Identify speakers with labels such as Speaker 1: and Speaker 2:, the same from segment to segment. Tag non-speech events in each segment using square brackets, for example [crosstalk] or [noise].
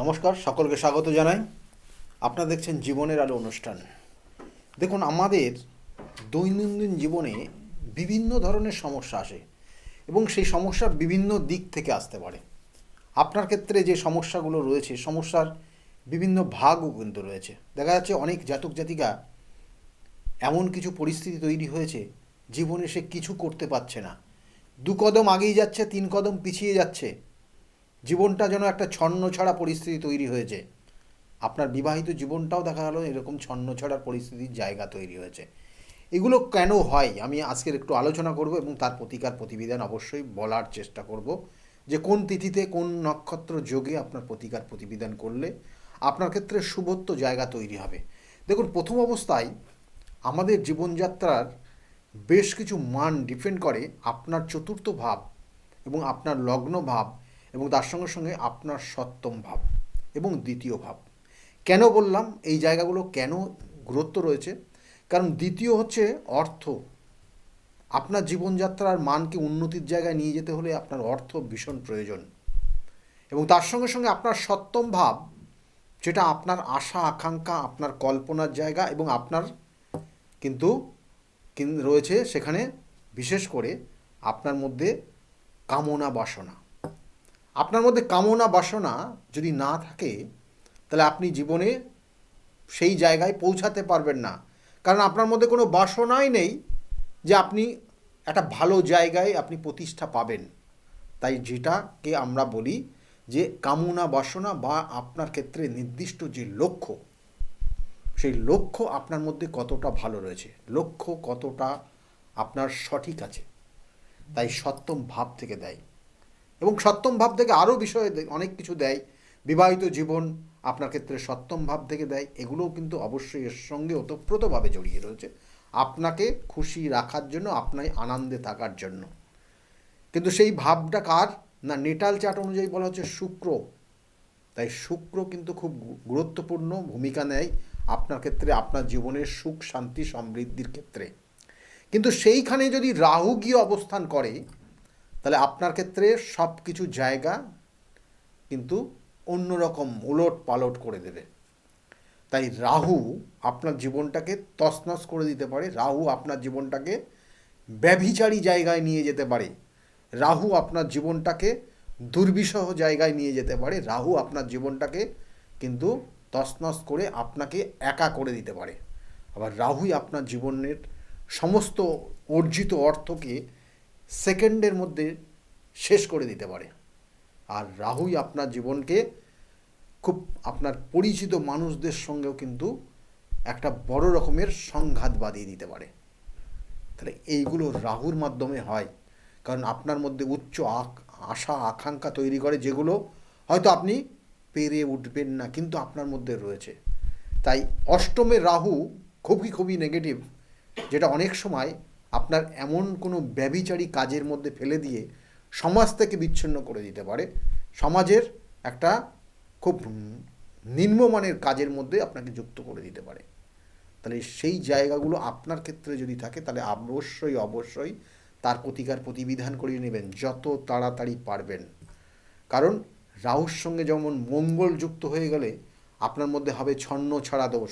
Speaker 1: নমস্কার, সকলকে স্বাগত জানাই। আপনারা দেখছেন জীবনের আলো অনুষ্ঠান। দেখুন, আমাদের দৈনন্দিন জীবনে বিভিন্ন ধরনের সমস্যা আসে এবং সেই সমস্যা বিভিন্ন দিক থেকে আসতে পারে। আপনার ক্ষেত্রে যে সমস্যাগুলো রয়েছে, সমস্যার বিভিন্ন ভাগও কিন্তু রয়েছে। দেখা যাচ্ছে অনেক জাতক জাতিকা এমন কিছু পরিস্থিতি তৈরি হয়েছে, জীবনে সে কিছু করতে পারছে না। দু কদম আগেই যাচ্ছে, তিন কদম পিছিয়ে যাচ্ছে। জীবনটা যেন একটা ছন্ন ছড়া পরিস্থিতি তৈরি হয়েছে। আপনার বিবাহিত জীবনটাও দেখা গেল এরকম ছন্ন ছড়ার পরিস্থিতির জায়গা তৈরি হয়েছে। এগুলো কেন হয়? আমি আজকের একটু আলোচনা করব এবং তার প্রতিকার প্রতিবিধান অবশ্যই বলার চেষ্টা করব যে কোন তিথিতে কোন নক্ষত্র যোগে আপনার প্রতিকার প্রতিবিধান করলে আপনার ক্ষেত্রে শুভত্ব জায়গা তৈরি হবে। দেখুন, প্রথম অবস্থায় আমাদের জীবনযাত্রার বেশ কিছু মান ডিপেন্ড করে আপনার চতুর্থ ভাব এবং আপনার লগ্ন ভাব এবং তার সঙ্গে সঙ্গে আপনার সপ্তম ভাব এবং দ্বিতীয় ভাব। কেন বললাম? এই জায়গাগুলো কেন গুরুত্ব রয়েছে? কারণ দ্বিতীয় হচ্ছে অর্থ। আপনার জীবনযাত্রার মানকে উন্নতির জায়গায় নিয়ে যেতে হলে আপনার অর্থ ভীষণ প্রয়োজন। এবং তার সঙ্গে সঙ্গে আপনার সপ্তম ভাব, যেটা আপনার আশা, আকাঙ্ক্ষা, আপনার কল্পনার জায়গা এবং আপনার কিন্তু রয়েছে সেখানে বিশেষ করে আপনার মধ্যে কামনা বাসনা আপনার মধ্যে কামনা, বাসনা যদি না থাকে, তাহলে আপনি জীবনে সেই জায়গায় পৌঁছাতে পারবেন না। কারণ আপনার মধ্যে কোনো বাসনাই নেই যে আপনি একটা ভালো জায়গায় আপনি প্রতিষ্ঠা পাবেন। তাই যেটাকে আমরা বলি যে কামনা, বাসনা বা আপনার ক্ষেত্রে নির্দিষ্ট যে লক্ষ্য, সেই লক্ষ্য আপনার মধ্যে কতটা ভালো রয়েছে, লক্ষ্য কতটা আপনার সঠিক আছে, তাই সপ্তম ভাব থেকে দেয়। এবং সপ্তম ভাব থেকে আরও বিষয়ে অনেক কিছু দেয়। বিবাহিত জীবন আপনার ক্ষেত্রে সপ্তম ভাব থেকে দেয়। এগুলোও কিন্তু অবশ্যই এর সঙ্গে ওতপ্রোতভাবে জড়িয়ে রয়েছে। আপনাকে খুশি রাখার জন্য, আপনার আনন্দে থাকার জন্য। কিন্তু সেই ভাবটা কার? না, নেটাল চার্ট অনুযায়ী বলা হচ্ছে শুক্র। তাই শুক্র কিন্তু খুব গুরুত্বপূর্ণ ভূমিকা নেয় আপনার ক্ষেত্রে, আপনার জীবনের সুখ, শান্তি, সমৃদ্ধির ক্ষেত্রে। কিন্তু সেইখানে যদি রাহু গিয়ে অবস্থান করে তাহলে আপনার ক্ষেত্রে সব কিছু জায়গা কিন্তু অন্যরকম উলট পালট করে দেবে। তাই রাহু আপনার জীবনটাকে তছনছ করে দিতে পারে। রাহু আপনার জীবনটাকে ব্যভিচারী জায়গায় নিয়ে যেতে পারে। রাহু আপনার জীবনটাকে দুর্বিষহ জায়গায় নিয়ে যেতে পারে। রাহু আপনার জীবনটাকে কিন্তু তছনছ করে আপনাকে একা করে দিতে পারে। আবার রাহুই আপনার জীবনের সমস্ত অর্জিত অর্থকে সেকেন্ডের মধ্যে শেষ করে দিতে পারে। আর রাহুই আপনার জীবনকে খুব আপনার পরিচিত মানুষদের সঙ্গেও কিন্তু একটা বড় রকমের সংঘাত বাঁধিয়ে দিতে পারে। তাহলে এইগুলো রাহুর মাধ্যমে হয়। কারণ আপনার মধ্যে উচ্চ আশা, আকাঙ্ক্ষা তৈরি করে যেগুলো হয়তো আপনি পেরে উঠবেন না, কিন্তু আপনার মধ্যে রয়েছে। তাই অষ্টমে রাহু খুবই খুবই নেগেটিভ যেটা অনেক সময় আপনার এমন কোনো ব্যভিচারী কাজের মধ্যে ফেলে দিয়ে সমাজ থেকে বিচ্ছিন্ন করে দিতে পারে। সমাজের একটা খুব নিম্নমানের কাজের মধ্যে আপনাকে যুক্ত করে দিতে পারে। তাহলে সেই জায়গাগুলো আপনার ক্ষেত্রে যদি থাকে, তাহলে অবশ্যই অবশ্যই তার প্রতিকার প্রতিবিধান করিয়ে নেবেন, যত তাড়াতাড়ি পারবেন। কারণ রাহুর সঙ্গে যেমন মঙ্গল যুক্ত হয়ে গেলে আপনার মধ্যে হবে ছন্ন ছাড়া দোষ।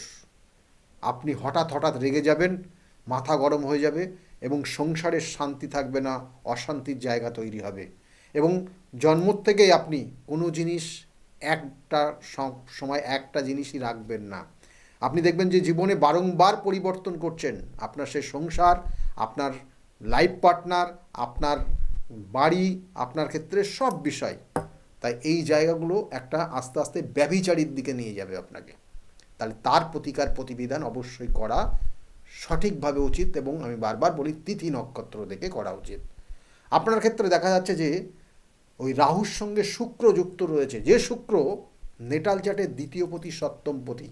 Speaker 1: আপনি হঠাৎ হঠাৎ রেগে যাবেন, মাথা গরম হয়ে যাবে এবং সংসারের শান্তি থাকবে না, অশান্তির জায়গা তৈরি হবে। এবং জন্ম থেকেই আপনি কোনো জিনিস একটা সময় একটা জিনিসই রাখবেন না। আপনি দেখবেন যে জীবনে বারংবার পরিবর্তন করছেন। আপনার সে সংসার, আপনার লাইফ পার্টনার, আপনার বাড়ি, আপনার ক্ষেত্রে সব বিষয়। তাই এই জায়গাগুলো একটা আস্তে আস্তে ব্যভিচারীর দিকে নিয়ে যাবে আপনাকে। তাহলে তার প্রতিকার প্রতিবিধান অবশ্যই করা সঠিকভাবে উচিত এবং আমি বারবার বলি, তিথি নক্ষত্র দেখে করা উচিত। আপনার ক্ষেত্রে দেখা যাচ্ছে যে, ওই রাহুর সঙ্গে শুক্র যুক্ত রয়েছে। যে শুক্র নেটাল চার্টের দ্বিতীয় পতি, সপ্তম পতি।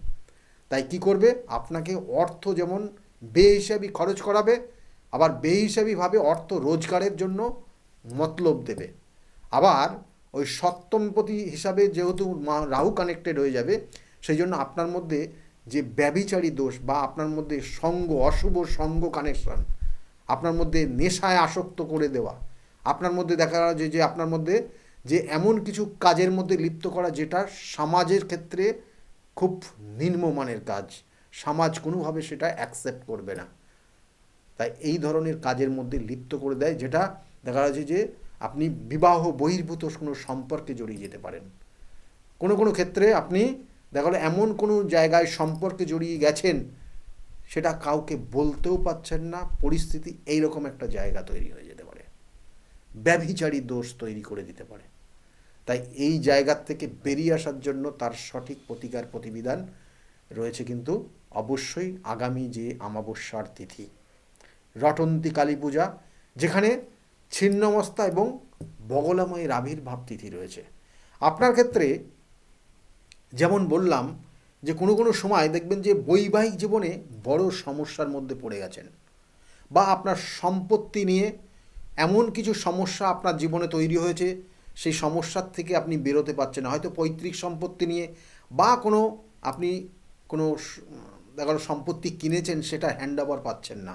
Speaker 1: তাই কি করবে? আপনাকে অর্থ যেমন বেহিসাবি খরচ করাবে, আবার বেহিসাবিভাবে অর্থ রোজগারের জন্য মতলব দেবে। আবার ওই সপ্তমপতি হিসাবে যেহেতু রাহু কানেক্টেড হয়ে যাবে, সেই জন্য আপনার মধ্যে যে ব্যবিচারী দোষ বা আপনার মধ্যে সঙ্গ, অশুভ সঙ্গ কানেকশন আপনার মধ্যে নেশায় আসক্ত করে দেওয়া, আপনার মধ্যে দেখা গেল যে আপনার মধ্যে যে এমন কিছু কাজের মধ্যে লিপ্ত করা যেটা সমাজের ক্ষেত্রে খুব নিম্নমানের কাজ, সমাজ কোনোভাবে সেটা অ্যাকসেপ্ট করবে না। তাই এই ধরনের কাজের মধ্যে লিপ্ত করে দেয়, যেটা দেখা যাচ্ছে যে আপনি বিবাহ বহির্ভূত কোনো সম্পর্কে জড়িয়ে যেতে পারেন। কোনো কোনো ক্ষেত্রে আপনি দেখা এমন কোনো জায়গায় সম্পর্কে জড়িয়ে গেছেন, সেটা কাউকে বলতেও পাচ্ছেন না, পরিস্থিতি এইরকম একটা জায়গা তৈরি হয়ে যেতে পারে। ব্যভিচারী দোষ তৈরি করে দিতে পারে। তাই এই জায়গার থেকে বেরিয়ে আসার জন্য তার সঠিক প্রতিকার প্রতিবিধান রয়েছে কিন্তু অবশ্যই আগামী যে আমাবস্যার তিথি, রটন্তী কালী পূজা, যেখানে ছিন্নমস্তা এবং বগলাময়ের আবির্ভাব তিথি রয়েছে। আপনার ক্ষেত্রে যেমন বললাম যে কোনো কোনো সময় দেখবেন যে বৈবাহিক জীবনে বড় সমস্যার মধ্যে পড়ে গেছেন বা আপনার সম্পত্তি নিয়ে এমন কিছু সমস্যা আপনার জীবনে তৈরি হয়েছে, সেই সমস্যার থেকে আপনি বেরোতে পারছেন না। হয়তো পৈতৃক সম্পত্তি নিয়ে বা কোনো আপনি কোনো দেখা সম্পত্তি কিনেছেন সেটা হ্যান্ড ওভার পাচ্ছেন না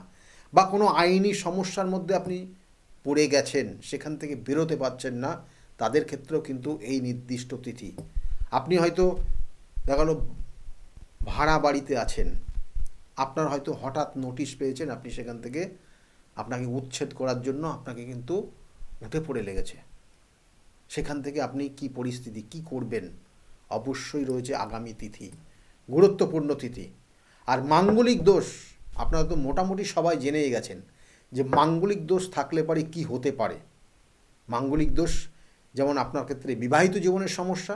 Speaker 1: বা কোনো আইনি সমস্যার মধ্যে আপনি পড়ে গেছেন, সেখান থেকে বেরোতে পারছেন না, তাদের ক্ষেত্রেও কিন্তু এই নির্দিষ্ট তিথি আপনি হয়তো দেখা গেলো ভাড়া বাড়িতে আছেন। আপনার হয়তো হঠাৎ নোটিশ পেয়েছেন আপনি সেখান থেকে আপনাকে উচ্ছেদ করার জন্য আপনাকে কিন্তু উঠে পড়ে লেগেছে। সেখান থেকে আপনি কি পরিস্থিতি, কি করবেন? অবশ্যই রয়েছে আগামী তিথি, গুরুত্বপূর্ণ তিথি। আর মাঙ্গলিক দোষ, আপনারা তো মোটামুটি সবাই জেনেই গেছেন যে মাঙ্গলিক দোষ থাকলে পারে কি হতে পারে। মাঙ্গলিক দোষ যেমন আপনার ক্ষেত্রে বিবাহিত জীবনের সমস্যা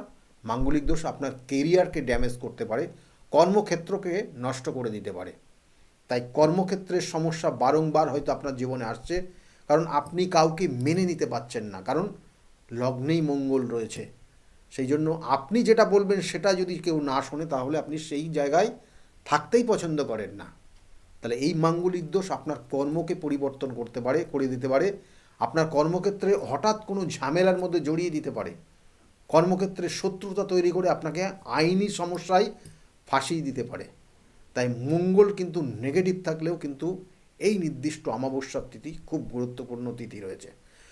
Speaker 1: মাঙ্গলিক দোষ আপনার কেরিয়ারকে ড্যামেজ করতে পারে, কর্মক্ষেত্রকে নষ্ট করে দিতে পারে। তাই কর্মক্ষেত্রের সমস্যা বারংবার হয়তো আপনার জীবনে আসছে, কারণ আপনি কাউকে মেনে নিতে পারছেন না, কারণ লগ্নেই মঙ্গল রয়েছে। সেই জন্য আপনি যেটা বলবেন সেটা যদি কেউ না শোনে, তাহলে আপনি সেই জায়গায় থাকতেই পছন্দ করেন না। তাহলে এই মাঙ্গলিক দোষ আপনার কর্মকে পরিবর্তন করতে পারে, করে দিতে পারে। আপনার কর্মক্ষেত্রে হঠাৎ কোনো ঝামেলার মধ্যে জড়িয়ে দিতে পারে। কর্মক্ষেত্রে শত্রুতা তৈরি করে আপনাকে আইনি সমস্যায় ফাঁসিয়ে দিতে পারে। তাই মঙ্গল কিন্তু নেগেটিভ থাকলেও কিন্তু এই নির্দিষ্ট অমাবস্যার তিথি খুব গুরুত্বপূর্ণ তিথি রয়েছে।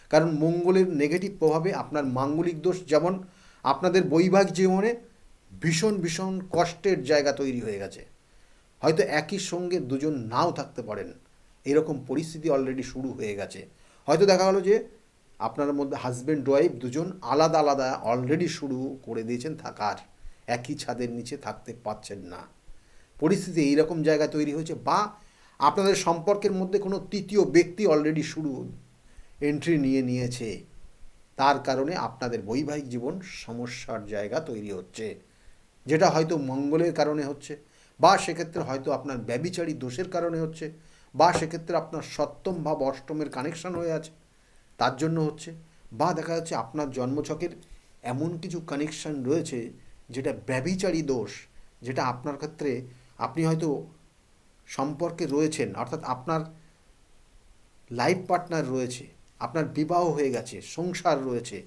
Speaker 1: কারণ মঙ্গলের নেগেটিভ প্রভাবে আপনার মাঙ্গলিক দোষ যেমন আপনাদের বৈবাহিক জীবনে ভীষণ ভীষণ কষ্টের জায়গা তৈরি হয়ে গেছে। হয়তো একই সঙ্গে দুজন নাও থাকতে পারেন। এরকম পরিস্থিতি অলরেডি শুরু হয়ে গেছে। হয়তো দেখা গেলো যে আপনার মধ্যে হাজব্যান্ড ওয়াইফ দুজন আলাদা আলাদা অলরেডি শুরু করে দিয়েছেন থাকার। একই ছাদের নিচে থাকতে পাচ্ছেন না। পরিস্থিতি এইরকম জায়গা তৈরি হয়েছে বা আপনাদের সম্পর্কের মধ্যে কোনো তৃতীয় ব্যক্তি অলরেডি শুরু এন্ট্রি নিয়ে নিয়েছে। তার কারণে আপনাদের বৈবাহিক জীবন সমস্যার জায়গা তৈরি হচ্ছে। যেটা হয়তো মঙ্গলের কারণে হচ্ছে বা সেক্ষেত্রে হয়তো আপনার ব্যবিচারী দোষের কারণে হচ্ছে বা সেক্ষেত্রে আপনার সপ্তম ভাব অষ্টমের কানেকশন হয়ে আছে। তার জন্য হচ্ছে, বা দেখা যাচ্ছে আপনার জন্মছকের এমন কিছু কানেকশন রয়েছে যেটা ব্যবিচারী দোষ, যেটা আপনার ক্ষেত্রে আপনি হয়তো সম্পর্কে রয়েছেন, অর্থাৎ আপনার লাইফ পার্টনার রয়েছে, আপনার বিবাহ হয়ে গেছে, সংসার রয়েছে,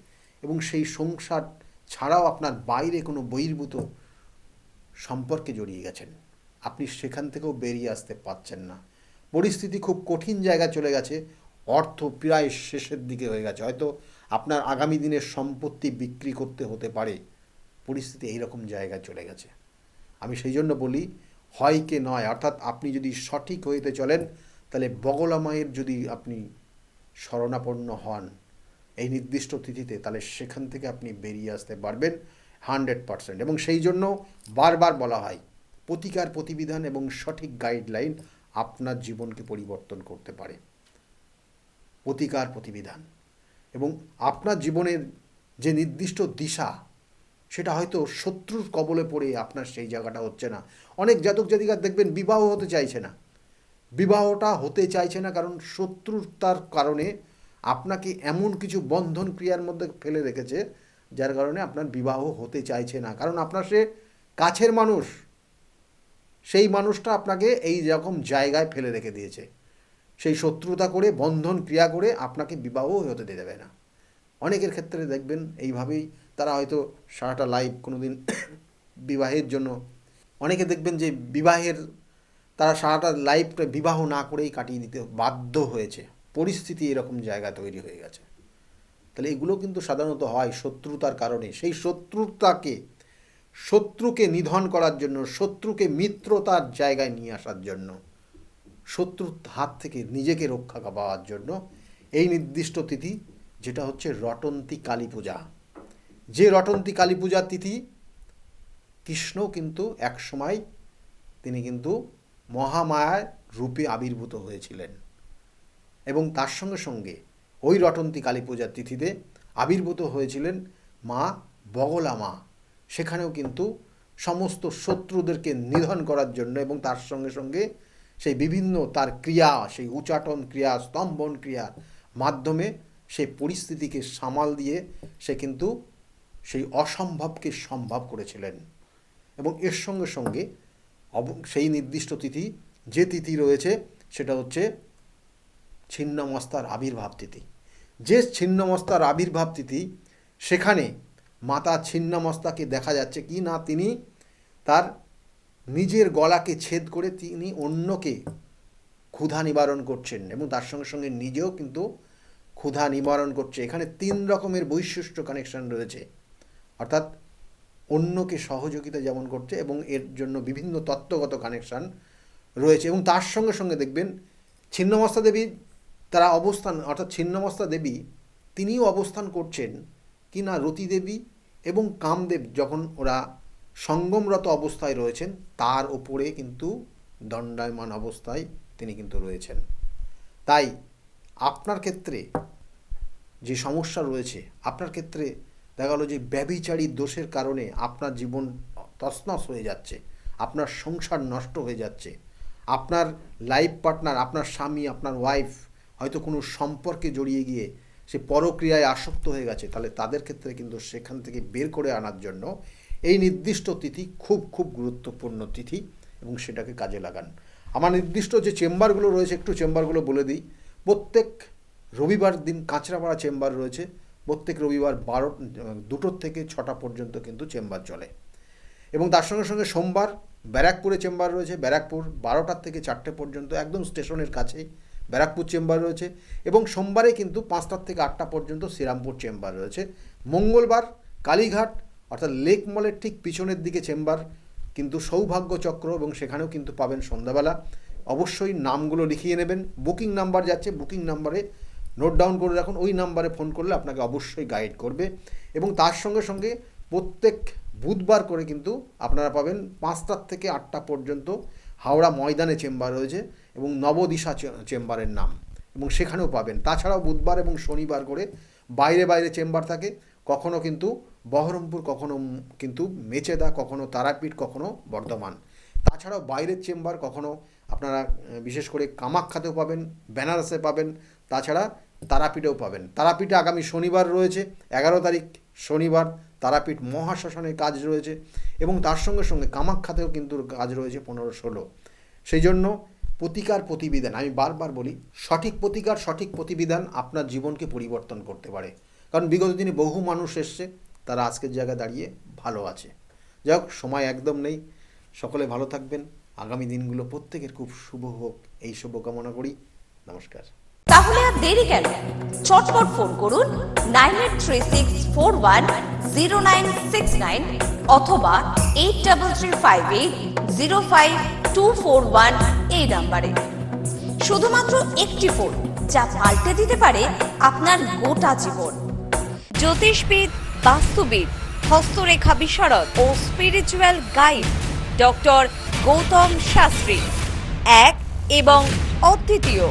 Speaker 1: এবং সেই সংসার ছাড়াও আপনার বাইরে কোনো বহির্ভূত সম্পর্কে জড়িয়ে গেছেন। আপনি সেখান থেকেও বেরিয়ে আসতে পারছেন না। পরিস্থিতি খুব কঠিন জায়গা চলে গেছে। অর্থ প্রায় শেষের দিকে হয়ে গেছে। হয়তো আপনার আগামী দিনের সম্পত্তি বিক্রি করতে হতে পারে। পরিস্থিতি এইরকম জায়গায় চলে গেছে। আমি সেই জন্য বলি, হয় কে নয়, অর্থাৎ আপনি যদি সঠিক হইতে চলেন, তাহলে বগলা মায়ের যদি আপনি শরণাপন্ন হন এই নির্দিষ্ট তিথিতে, তাহলে সেখান থেকে আপনি বেরিয়ে আসতে পারবেন হান্ড্রেড পারসেন্ট। এবং সেই জন্য বারবার বলা হয়, প্রতিকার প্রতিবিধান এবং সঠিক গাইডলাইন আপনার জীবনকে পরিবর্তন করতে পারে। প্রতিকার প্রতিবিধান। এবং আপনার জীবনের যে নির্দিষ্ট দিশা, সেটা হয়তো শত্রুর কবলে পড়ে আপনার সেই জায়গাটা হচ্ছে না। অনেক জাতক জাতিকার দেখবেন বিবাহ হতে চাইছে না। বিবাহটা হতে চাইছে না কারণ শত্রুতার কারণে আপনাকে এমন কিছু বন্ধন ক্রিয়ার মধ্যে ফেলে রেখেছে, যার কারণে আপনার বিবাহ হতে চাইছে না। কারণ আপনার সে কাছের মানুষ, সেই মানুষটা আপনাকে এই রকম জায়গায় ফেলে রেখে দিয়েছে। সেই শত্রুতা করে, বন্ধন ক্রিয়া করে আপনাকে বিবাহ হতে দিয়ে দেবে না। অনেকের ক্ষেত্রে দেখবেন এইভাবেই তারা হয়তো সারাটা লাইফ কোনো দিন [coughs] বিবাহের জন্য অনেকে দেখবেন যে বিবাহের তারা সারাটা লাইফটা বিবাহ না করেই কাটিয়ে দিতে বাধ্য হয়েছে। পরিস্থিতি এরকম জায়গা তৈরি হয়ে গেছে। তাহলে এগুলো কিন্তু সাধারণত হয় শত্রুতার কারণে। সেই শত্রুতাকে, শত্রুকে নিধন করার জন্য, শত্রুকে মিত্রতার জায়গায় নিয়ে আসার জন্য। শত্রুর হাত থেকে নিজেকে রক্ষা পাওয়ার জন্য এই নির্দিষ্ট তিথি, যেটা হচ্ছে রটন্তী কালী পূজা। যে রটন্তী কালী পূজার তিথি, কৃষ্ণ কিন্তু একসময় তিনি কিন্তু মহামায়ার রূপে আবির্ভূত হয়েছিলেন। এবং তার সঙ্গে সঙ্গে ওই রটন্তী কালী পূজার তিথিতে আবির্ভূত হয়েছিলেন মা বগলা মা সেখানেও কিন্তু সমস্ত শত্রুদেরকে নিধন করার জন্য এবং তার সঙ্গে সঙ্গে সেই বিভিন্ন তার ক্রিয়া, সেই উচাটন ক্রিয়া, স্তম্ভন ক্রিয়ার মাধ্যমে সেই পরিস্থিতিকে সামাল দিয়ে সে কিন্তু সেই অসম্ভবকে সম্ভব করেছিলেন। এবং এর সঙ্গে সঙ্গে সেই নির্দিষ্ট তিথি, যে তিথি রয়েছে সেটা হচ্ছে ছিন্নমস্তার আবির্ভাব তিথি। যে ছিন্নমস্তার আবির্ভাব তিথি, সেখানে মাতা ছিন্নমস্তাকে দেখা যাচ্ছে কি না তিনি তার নিজের গলাকে ছেদ করে তিনি অন্যকে ক্ষুধা নিবারণ করছেন এবং তার সঙ্গে সঙ্গে নিজেও কিন্তু ক্ষুধা নিবারণ করছে। এখানে তিন রকমের বৈশিষ্ট্য কানেকশন রয়েছে। অর্থাৎ অন্যকে সহযোগিতা যেমন করছে এবং এর জন্য বিভিন্ন তত্ত্বগত কানেকশান রয়েছে এবং তার সঙ্গে সঙ্গে দেখবেন ছিন্নমস্তা দেবী তারা অবস্থান, অর্থাৎ ছিন্নমস্তা দেবী তিনিও অবস্থান করছেন কি না রতি দেবী এবং কামদেব যখন ওরা সঙ্গমরত অবস্থায় রয়েছেন, তার ওপরে কিন্তু দণ্ডায়মান অবস্থায় তিনি কিন্তু রয়েছেন। তাই আপনার ক্ষেত্রে যে সমস্যা রয়েছে, আপনার ক্ষেত্রে দেখা গেলো যে ব্যবিচারী দোষের কারণে আপনার জীবন তছনছ হয়ে যাচ্ছে, আপনার সংসার নষ্ট হয়ে যাচ্ছে, আপনার লাইফ পার্টনার, আপনার স্বামী, আপনার ওয়াইফ হয়তো কোনো সম্পর্কে জড়িয়ে গিয়ে সে পরক্রিয়ায় আসক্ত হয়ে গেছে, তাহলে তাদের ক্ষেত্রে কিন্তু সেখান থেকে বের করে আনার জন্য এই নির্দিষ্ট তিথি খুব খুব গুরুত্বপূর্ণ তিথি এবং সেটাকে কাজে লাগান। আমার নির্দিষ্ট যে চেম্বারগুলো রয়েছে, একটু চেম্বারগুলো বলে দিই। প্রত্যেক রবিবার দিন কাঁচরাপাড়া চেম্বার রয়েছে। প্রত্যেক রবিবার বারো, দুটোর থেকে ছটা পর্যন্ত কিন্তু চেম্বার চলে। এবং তার সঙ্গে সঙ্গে সোমবার ব্যারাকপুরে চেম্বার রয়েছে। ব্যারাকপুর বারোটার থেকে চারটে পর্যন্ত একদম স্টেশনের কাছেই ব্যারাকপুর চেম্বার রয়েছে। এবং সোমবারে কিন্তু পাঁচটার থেকে আটটা পর্যন্ত শ্রীরামপুর চেম্বার রয়েছে। মঙ্গলবার কালীঘাট অর্থাৎ লেক মলের ঠিক পিছনের দিকে চেম্বার, কিন্তু সৌভাগ্য চক্র এবং সেখানেও কিন্তু পাবেন সন্ধ্যাবেলা। অবশ্যই নামগুলো লিখিয়ে নেবেন। বুকিং নাম্বার যাচ্ছে, বুকিং নাম্বারে নোট ডাউন করে রাখুন। ওই নাম্বারে ফোন করলে আপনাকে অবশ্যই গাইড করবে। এবং তার সঙ্গে সঙ্গে প্রত্যেক বুধবার করে কিন্তু আপনারা পাবেন পাঁচটার থেকে আটটা পর্যন্ত হাওড়া ময়দানে চেম্বার রয়েছে এবং নবদিশা চেম্বারের নাম। এবং সেখানেও পাবেন। তাছাড়াও বুধবার এবং শনিবার করে বাইরে বাইরে চেম্বার থাকে। কখনো কিন্তু বহরমপুর কখনো কিন্তু মেচেদা, কখনো তারাপীঠ, কখনো বর্ধমান। তাছাড়াও বাইরের চেম্বার কখনো আপনারা বিশেষ করে কামাখ্যাতেও পাবেন, বেনারসে পাবেন, তাছাড়া তারাপীঠেও পাবেন। তারাপীঠে আগামী শনিবার রয়েছে, এগারো তারিখ শনিবার তারাপীঠ মহাশ্মশানের কাজ রয়েছে এবং তার সঙ্গে সঙ্গে কামাখ্যাতেও কিন্তু কাজ রয়েছে পনেরো ষোলো। সেই জন্য প্রতিকার প্রতিবিধান, আমি বারবার বলি, সঠিক প্রতিকার, সঠিক প্রতিবিধান আপনার জীবনকে পরিবর্তন করতে পারে। কারণ বিগত দিনে বহু মানুষ এসছে তারা আজকের জায়গায় দাঁড়িয়ে ভালো আছে। যাই হোক, সময় একদম নেই। সকলে ভালো থাকবেন। আগামী দিনগুলো প্রত্যেকের খুব শুভ হোক। এই শুভকামনা করি। নমস্কার।
Speaker 2: তাহলে আর দেরি কেন? চটপট ফোন করুন nine eight three six four one zero nine six nine অথবা eight double three five eight zero five two four one এই নাম্বারে। শুধুমাত্র একটি ফোন, যা পাল্টে দিতে পারে আপনার গোটা জীবন। জ্যোতিষবিদ বাস্তুবিদ হস্তরেখা বিশারদ ও spiritual guide doctor Gautam Shastri. এক এবং অদ্বিতীয়।